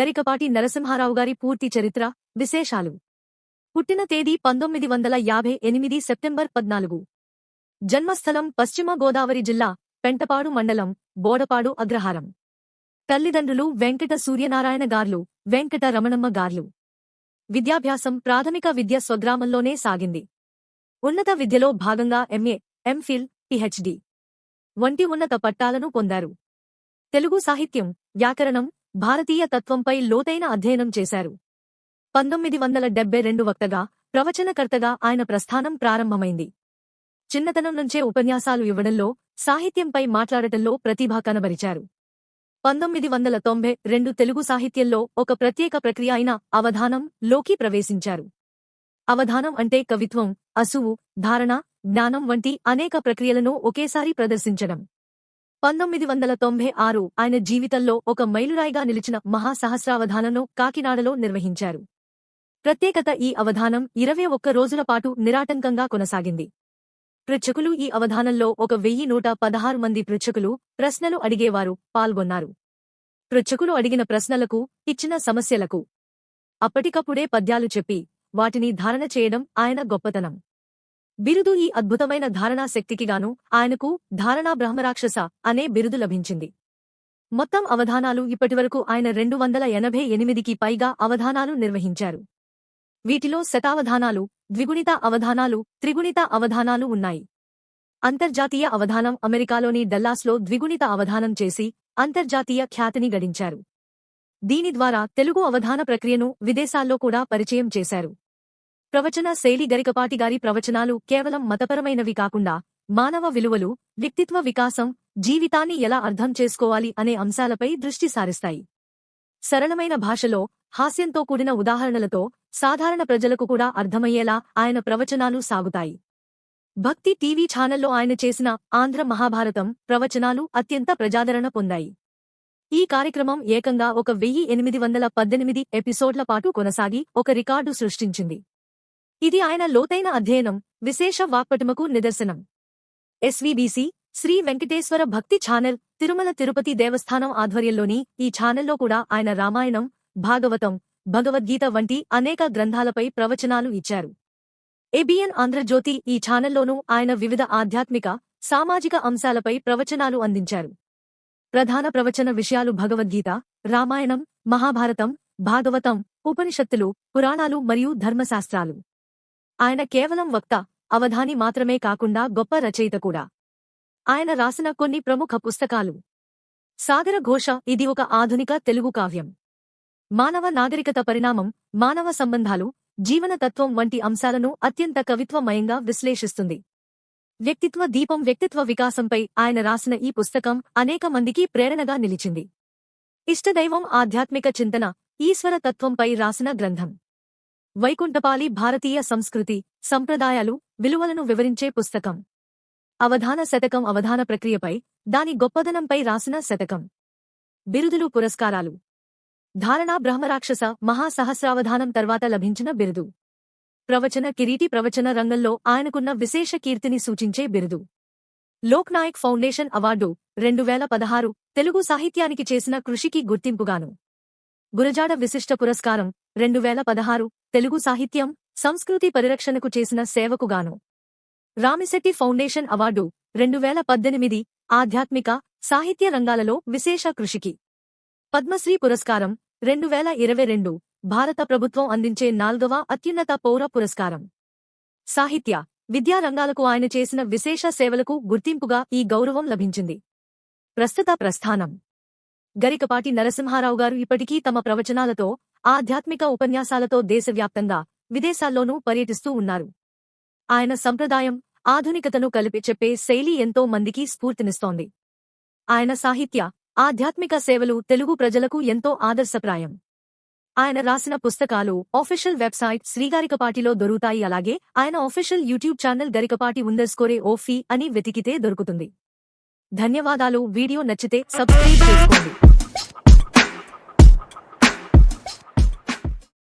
గరికపాటి నరసింహారావు గారి పూర్తి చరిత్ర విశేషాలు. పుట్టిన తేదీ పంతొమ్మిది వందల యాభై ఎనిమిది సెప్టెంబర్ పద్నాలుగు. జన్మస్థలం పశ్చిమ గోదావరి జిల్లా పెంటపాడు మండలం బోడపాడు అగ్రహారం. తల్లిదండ్రులు వెంకట సూర్యనారాయణ గార్లు వెంకట రమణమ్మ గార్లు. విద్యాభ్యాసం ప్రాథమిక విద్య స్వగ్రామంలోనే సాగింది. ఉన్నత విద్యలో భాగంగా ఎంఏ ఎంఫిల్ పిహెచ్డి. వంటి ఉన్నత పట్టాలను పొందారు. తెలుగు సాహిత్యం వ్యాకరణం భారతీయ తత్వంపై లోతైన అధ్యయనం చేశారు. పంతొమ్మిది వందల డెబ్బై రెండు వక్తగా ప్రవచనకర్తగా ఆయన ప్రస్థానం ప్రారంభమైంది. చిన్నతనం నుంచే ఉపన్యాసాలు ఇవ్వడంలో సాహిత్యంపై మాట్లాడటంలో ప్రతిభ కనబరిచారు. పంతొమ్మిది వందల తొంభై రెండు తెలుగు సాహిత్యంలో ఒక ప్రత్యేక ప్రక్రియ అయిన అవధానం లోకి ప్రవేశించారు. అవధానం అంటే కవిత్వం అసువు ధారణ జ్ఞానం వంటి అనేక ప్రక్రియలను ఒకేసారి ప్రదర్శించడం. పంతొమ్మిది వందల తొంభై ఆరు ఆయన జీవితంలో ఒక మైలురాయిగా నిలిచిన మహాసహస్రావధానంను కాకినాడలో నిర్వహించారు. ప్రత్యేకత ఈ అవధానం ఇరవై ఒక్క రోజుల పాటు నిరాటంకంగా కొనసాగింది. పృచ్ఛకులు ఈ అవధానంలో ఒక వెయ్యి నూట పదహారు మంది పృచ్ఛకులు ప్రశ్నలు అడిగేవారు పాల్గొన్నారు. పృచ్ఛకులు అడిగిన ప్రశ్నలకు ఇచ్చిన సమస్యలకు అప్పటికప్పుడే పద్యాలు చెప్పి వాటిని ధారణ చేయడం ఆయన గొప్పతనం. బిరుదు ఈ అద్భుతమైన ధారణా శక్తికిగాను ఆయనకు ధారణా బ్రహ్మరాక్షస అనే బిరుదు లభించింది. మొత్తం అవధానాలు ఇప్పటివరకు ఆయన రెండు వందల ఎనభై ఎనిమిదికి పైగా అవధానాలు నిర్వహించారు. వీటిలో శతావధానాలు ద్విగుణిత అవధానాలు త్రిగుణిత అవధానాలు ఉన్నాయి. అంతర్జాతీయ అవధానం అమెరికాలోని డల్లాస్లో ద్విగుణిత అవధానం చేసి అంతర్జాతీయ ఖ్యాతిని గడించారు. దీని ద్వారా తెలుగు అవధాన ప్రక్రియను విదేశాల్లో కూడా పరిచయం చేశారు. ప్రవచన శైలి గరికపాటి గారి ప్రవచనాలు కేవలం మతపరమైనవి కాకుండా మానవ విలువలు వ్యక్తిత్వ వికాసం జీవితాన్ని ఎలా అర్థం చేసుకోవాలి అనే అంశాలపై దృష్టి సారిస్తాయి. సరళమైన భాషలో హాస్యంతో కూడిన ఉదాహరణలతో సాధారణ ప్రజలకు కూడా అర్థమయ్యేలా ఆయన ప్రవచనాలు సాగుతాయి. భక్తి టీవీ ఛానల్లో ఆయన చేసిన ఆంధ్ర మహాభారతం ప్రవచనాలు అత్యంత ప్రజాదరణ పొందాయి. ఈ కార్యక్రమం ఏకంగా ఒక వెయ్యి ఎనిమిది వందల పద్దెనిమిది ఎపిసోడ్ల పాటు కొనసాగి ఒక రికార్డు సృష్టించింది. ఇది ఆయన లోతైన అధ్యయనం విశేష వాక్పటుమకు నిదర్శనం. ఎస్వీబీసీ శ్రీ వెంకటేశ్వర భక్తి ఛానల్ తిరుమల తిరుపతి దేవస్థానం ఆధ్వర్యంలోని ఈ ఛానల్లో కూడా ఆయన రామాయణం భాగవతం భగవద్గీత వంటి అనేక గ్రంథాలపై ప్రవచనాలు ఇచ్చారు. ఏబిఎన్ ఆంధ్రజ్యోతి ఈ ఛానల్లోనూ ఆయన వివిధ ఆధ్యాత్మిక సామాజిక అంశాలపై ప్రవచనాలు అందించారు. ప్రధాన ప్రవచన విషయాలు భగవద్గీత రామాయణం మహాభారతం భాగవతం ఉపనిషత్తులు పురాణాలు మరియు ధర్మశాస్త్రాలు. ఆయన కేవలం వక్త అవధాని మాత్రమే కాకుండా గొప్ప రచయిత కూడా. ఆయన రాసిన కొన్ని ప్రముఖ పుస్తకాలు. సాగర ఘోష ఇది ఒక ఆధునిక తెలుగు కావ్యం. మానవ నాగరికత పరిణామం మానవ సంబంధాలు జీవనతత్వం వంటి అంశాలను అత్యంత కవిత్వమయంగా విశ్లేషిస్తుంది. వ్యక్తిత్వ దీపం వ్యక్తిత్వ వికాసంపై ఆయన రాసిన ఈ పుస్తకం అనేక మందికి ప్రేరణగా నిలిచింది. ఇష్టదైవం ఆధ్యాత్మిక చింతన ఈశ్వరతత్వంపై రాసిన గ్రంథం. వైకుంఠపాలి భారతీయ సంస్కృతి సంప్రదాయాలు విలువలను వివరించే పుస్తకం. అవధాన శతకం అవధాన ప్రక్రియపై దాని గొప్పదనంపై రాసిన శతకం. బిరుదులు పురస్కారాలు. ధారణా బ్రహ్మరాక్షస మహాసహస్రావధానం తర్వాత లభించిన బిరుదు. ప్రవచన కిరీటి ప్రవచన రంగంలో ఆయనకున్న విశేష కీర్తిని సూచించే బిరుదు. లోక్నాయక్ ఫౌండేషన్ అవార్డు రెండు వేల పదహారు తెలుగు సాహిత్యానికి చేసిన కృషికి గుర్తింపుగాను. గురజాడ విశిష్ట పురస్కారం రెండు వేల పదహారు తెలుగు సాహిత్యం సంస్కృతి పరిరక్షణకు చేసిన సేవకుగాను. రామిశెట్టి ఫౌండేషన్ అవార్డు రెండు వేల పద్దెనిమిది ఆధ్యాత్మిక సాహిత్య రంగాలలో విశేష కృషికి. పద్మశ్రీ పురస్కారం రెండు వేల ఇరవై రెండు భారత ప్రభుత్వం అందించే నాల్గవ అత్యున్నత పౌర పురస్కారం. సాహిత్య విద్యా రంగాలకు ఆయన చేసిన విశేష సేవలకు గుర్తింపుగా ఈ గౌరవం లభించింది. ప్రస్తుత ప్రస్థానం. గరికపాటి నరసింహారావు గారు ఇప్పటికీ తమ ప్రవచనాలతో ఆధ్యాత్మిక ఉపన్యాసాలతో దేశవ్యాప్తంగా విదేశాల్లోనూ పర్యటిస్తూ ఉన్నారు. ఆయన సంప్రదాయం ఆధునికతను కలిపి చెప్పే శైలి ఎంతో మందికి స్ఫూర్తినిస్తోంది. ఆయన సాహిత్య ఆధ్యాత్మిక సేవలు తెలుగు ప్రజలకు ఎంతో ఆదర్శప్రాయం. ఆయన రాసిన పుస్తకాలు ఆఫీషియల్ వెబ్సైట్ శ్రీగారికపాటిలో దొరుకుతాయి. అలాగే ఆయన official YouTube channel Garikapati underscore ఓఫీ అని వెతికితే దొరుకుతుంది. ధన్యవాదాలు. వీడియో నచ్చితే సబ్స్క్రైబ్ చేసుకోండి.